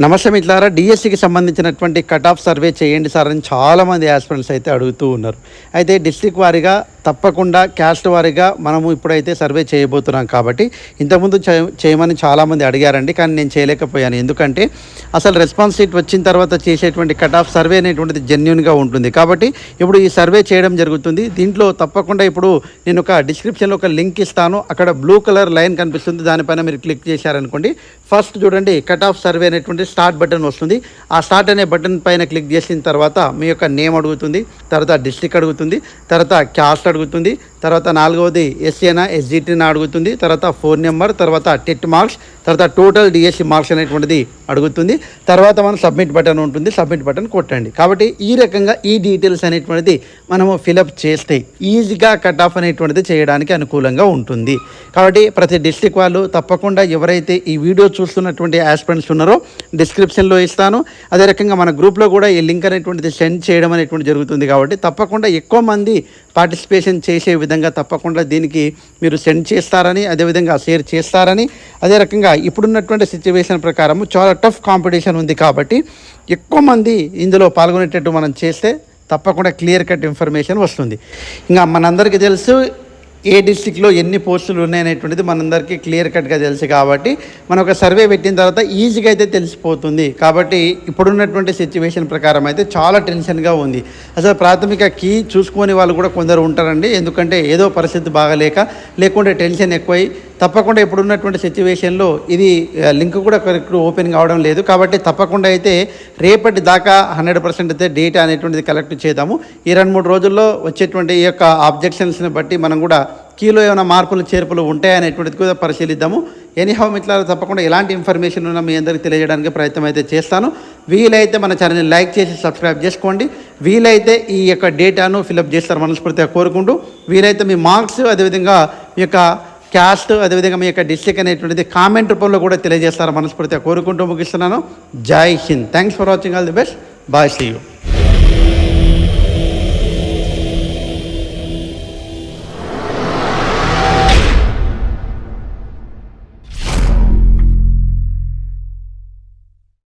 నమస్తే మిత్రులారా డిఎస్సికి సంబంధించినటువంటి కట్ ఆఫ్ సర్వే చేయండి సార్ అని చాలామంది ఆస్పిరెంట్స్ అయితే అడుగుతూ ఉన్నారు. అయితే డిస్ట్రిక్ట్ వారీగా తప్పకుండా క్యాస్ట్ వారీగా మనము ఇప్పుడైతే సర్వే చేయబోతున్నాం కాబట్టి ఇంతకుముందు చే- చేయమని చాలామంది అడిగారండి కానీ నేను చేయలేకపోయాను. ఎందుకంటే అసలు రెస్పాన్స్ షీట్ వచ్చిన తర్వాత చేసేటువంటి కట్ ఆఫ్ సర్వే అనేటువంటిది జెన్యున్గా ఉంటుంది. కాబట్టి ఇప్పుడు ఈ సర్వే చేయడం జరుగుతుంది. దీంట్లో తప్పకుండా ఇప్పుడు నేను ఒక డిస్క్రిప్షన్లో ఒక లింక్ ఇస్తాను. అక్కడ బ్లూ కలర్ లైన్ కనిపిస్తుంది. దానిపైన మీరు క్లిక్ చేశారనుకోండి. ఫస్ట్ చూడండి కట్ ఆఫ్ సర్వే అనేటువంటి స్టార్ట్ బటన్ వస్తుంది. ఆ స్టార్ట్ అనే బటన్ పైన క్లిక్ చేసిన తర్వాత మీ యొక్క నేమ్ అడుగుతుంది తర్వాత డిస్ట్రిక్ట్ అడుగుతుంది తర్వాత క్యాస్ట్ అడుగుతుంది తర్వాత నాలుగవది ఎస్సీనా ఎస్జిటీని అడుగుతుంది. తర్వాత ఫోన్ నెంబర్ తర్వాత టెట్ మార్క్స్ తర్వాత టోటల్ డిఎస్సి మార్క్స్ అనేటువంటిది అడుగుతుంది. తర్వాత మనం సబ్మిట్ బటన్ ఉంటుంది. సబ్మిట్ బటన్ కొట్టండి. కాబట్టి ఈ రకంగా ఈ డీటెయిల్స్ అనేటువంటిది మనము ఫిలప్ చేస్తే ఈజీగా కట్ ఆఫ్ అనేటువంటిది చేయడానికి అనుకూలంగా ఉంటుంది. కాబట్టి ప్రతి డిస్ట్రిక్ట్ వాళ్ళు తప్పకుండా ఎవరైతే ఈ వీడియో చూస్తున్నటువంటి ఆస్పిరెంట్స్ ఉన్నారో డిస్క్రిప్షన్లో ఇస్తాను. అదే రకంగా మన గ్రూప్లో కూడా ఈ లింక్ అనేటువంటిది సెండ్ చేయడం అనేటువంటి జరుగుతుంది కాబట్టి తప్పకుండా ఎక్కువ మంది పార్టిసిపేషన్ చేసే విధంగా తప్పకుండా దీనికి మీరు సెండ్ చేస్తారని అదేవిధంగా షేర్ చేస్తారని అదే రకంగా ఇప్పుడున్నటువంటి సిచ్యువేషన్ ప్రకారం చాలా టఫ్ కాంపిటీషన్ ఉంది కాబట్టి ఎక్కువ మంది ఇందులో పాల్గొనేటట్టు మనం చేస్తే తప్పకుండా క్లియర్ కట్ ఇన్ఫర్మేషన్ వస్తుంది. ఇంకా మనందరికీ తెలుసు ఏ డిస్టిక్లో ఎన్ని పోస్టులు ఉన్నాయనేటువంటిది మనందరికీ క్లియర్ కట్గా తెలుసు కాబట్టి మనం ఒక సర్వే పెట్టిన తర్వాత ఈజీగా అయితే తెలిసిపోతుంది. కాబట్టి ఇప్పుడున్నటువంటి సిచ్యువేషన్ ప్రకారం అయితే చాలా టెన్షన్గా ఉంది. అసలు ప్రాథమిక కీ చూసుకొని వాళ్ళు కూడా కొందరు ఉంటారండి. ఎందుకంటే ఏదో పరిస్థితి బాగలేక లేకుంటే టెన్షన్ ఎక్కువై తప్పకుండా ఇప్పుడున్నటువంటి సిచ్యువేషన్లో ఇది లింక్ కూడా కరెక్ట్ ఓపెన్ కావడం లేదు. కాబట్టి తప్పకుండా అయితే రేపటి దాకా హండ్రెడ్ పర్సెంట్ అయితే డేటా అనేటువంటిది కలెక్ట్ చేద్దాము. ఈ రెండు మూడు రోజుల్లో వచ్చేటువంటి ఈ యొక్క ఆబ్జెక్షన్స్ని బట్టి మనం కూడా కీలో ఏమైనా మార్పులు చేర్పులు ఉంటాయనేటువంటిది కూడా పరిశీలిద్దాము. ఎనీహౌ ఇట్లా తప్పకుండా ఎలాంటి ఇన్ఫర్మేషన్ ఉన్నా మీ అందరికీ తెలియజేయడానికి ప్రయత్నం అయితే చేస్తాను. వీలైతే మన ఛానల్ని లైక్ చేసి సబ్స్క్రైబ్ చేసుకోండి. వీలైతే ఈ యొక్క డేటాను ఫిలప్ చేస్తారు మనస్ఫూర్తిగా కోరుకుంటూ వీలైతే మీ మార్క్స్ అదేవిధంగా మీ యొక్క క్యాస్ట్ అదేవిధంగా మీ యొక్క డిస్ట్రిక్ట్ అనేటువంటిది కామెంట్ రూపంలో కూడా తెలియజేస్తారు మనస్ఫూర్తిగా కోరుకుంటూ ముగిస్తున్నాను. జై Hind. Thanks for watching all the best bye see you